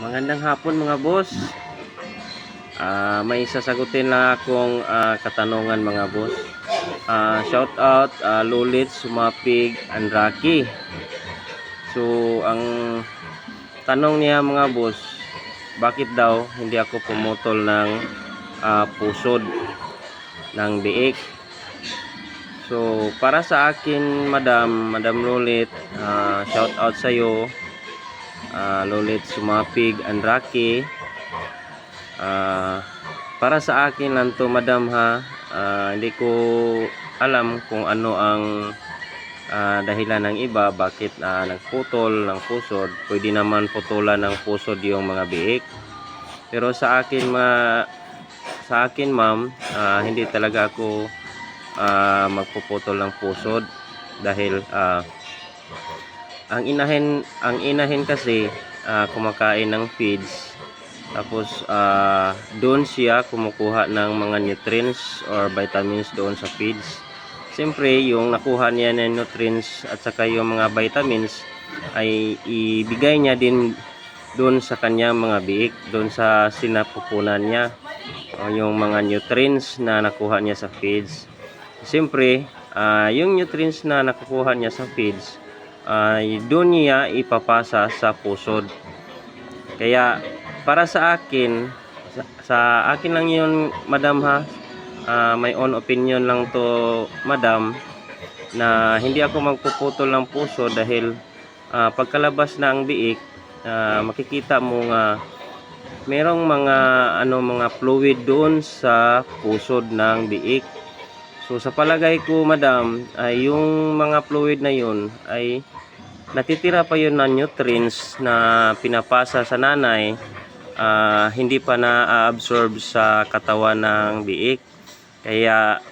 Magandang hapon mga boss. Ah, may sasagutin na akong ah, katanungan mga boss. Ah, shout out ah, Lulit, Sumapig, and Rocky. So, ang tanong niya mga boss, bakit daw hindi ako pumutol ng ah, pusod ng biik? So, para sa akin, Madam, Madam Lulit, ah, shout out sa iyo. Ah, Lulit Sumapig and Rocky. Ah, para sa akin lang to, Madam ha. Ah, hindi ko alam kung ano ang ah, dahilan ng iba bakit ah, nagputol ng pusod. Pwede naman putulan ng pusod yung mga biik. Pero sa akin ma sa akin ma'am, ah, hindi talaga ako ah, magpuputol ng pusod dahil ah, ang inahin ang inahin kasi ah, kumakain ng feeds. Tapos ah, doon siya kumukuha ng mga nutrients or vitamins doon sa feeds. Siyempre yung nakuha niya ng nutrients at saka yung mga vitamins ay ibigay niya din doon sa kanyang mga biik doon sa sinapupunan niya o yung mga nutrients na nakuha niya sa feeds. Siyempre ah, yung nutrients na nakukuha niya sa feeds ay doon niya ipapasa sa pusod. Kaya para sa akin, sa, sa akin lang yun, madam ha, ah, my own opinion lang to, madam, na hindi ako magpuputol ng puso dahil ah, pagkalabas na ang biik, ah, makikita mo nga merong mga ano mga fluid doon sa pusod ng biik. So sa palagay ko madam ay yung mga fluid na yun ay natitira pa yun na nutrients na pinapasa sa nanay ah, hindi pa na-absorb sa katawan ng biik. Kaya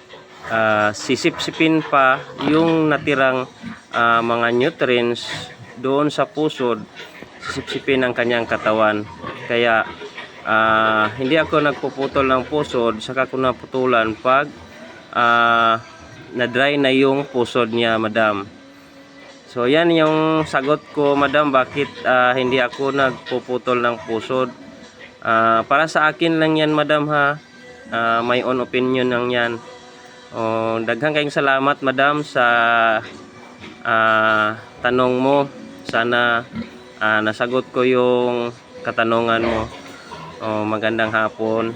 ah, sisipsipin pa yung natirang ah, mga nutrients doon sa pusod sisipsipin ang kanyang katawan. Kaya ah, hindi ako nagpuputol ng pusod saka ko naputulan pag ah, na-dry na yung pusod niya, madam. So, yan yung sagot ko, madam, bakit ah, hindi ako nagpuputol ng pusod. Ah, para sa akin lang yan, madam, ha. Ah, my own opinion lang yan. Oh, daghang kayong salamat, madam, sa ah, tanong mo. Sana ah, nasagot ko yung katanungan mo. Oh, magandang hapon.